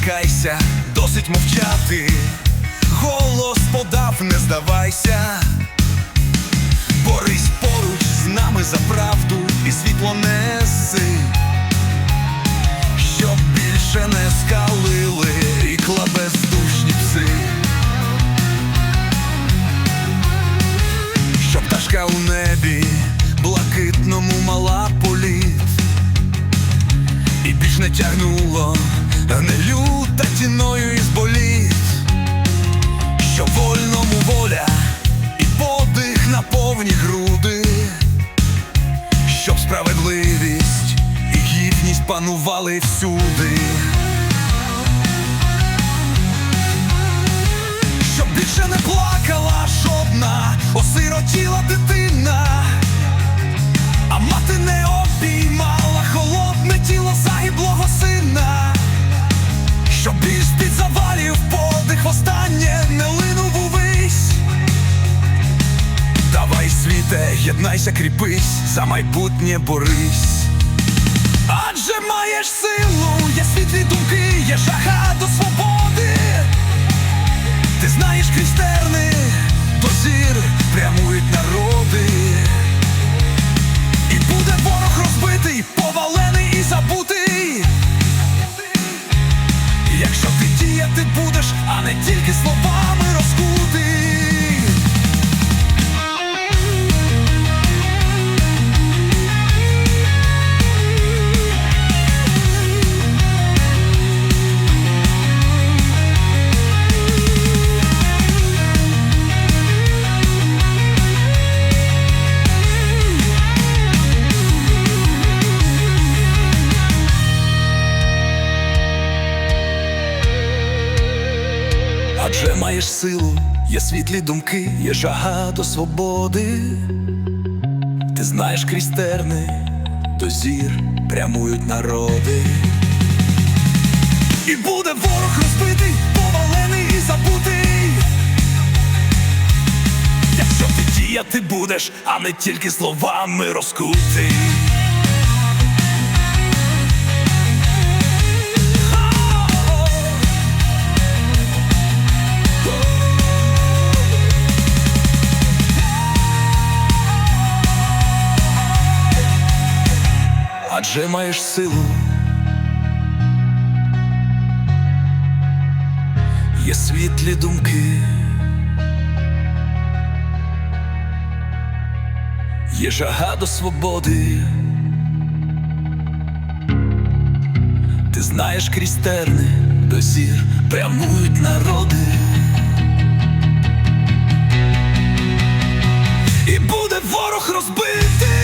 лякайся, досить мовчати, голос подав, не здавайся, борись поруч з нами за правду і світло неси, щоб більше не скалили ікла бездушні пси. Щоб пташка у небі блакитному мала політ. І більш не тягнуло не люта тіною із боліт Щоб вольному воля і подих на повні груди Щоб справедливість і гідність панували всюди. Щоб більше не плакала жодна осиротіла дитина, єднайся, за майбутнє борись. Адже маєш силу, є світлі думки, є жага до свободи. Ти знаєш крізь терни, до зір прямують народи. І буде ворог розбитий, повалений і забутий. Якщо ти діяти будеш, а не тільки словами розкутий. Адже маєш силу, є світлі думки, є жага до свободи. Ти знаєш крізь терни, до зір прямують народи. І буде ворог розбитий, повалений і забутий. Якщо ти діяти будеш, а не тільки словами розкутий. Адже маєш силу. Є світлі думки. Є жага до свободи. Ти знаєш крізь терни до зір прямують народи. І буде ворог розбитий.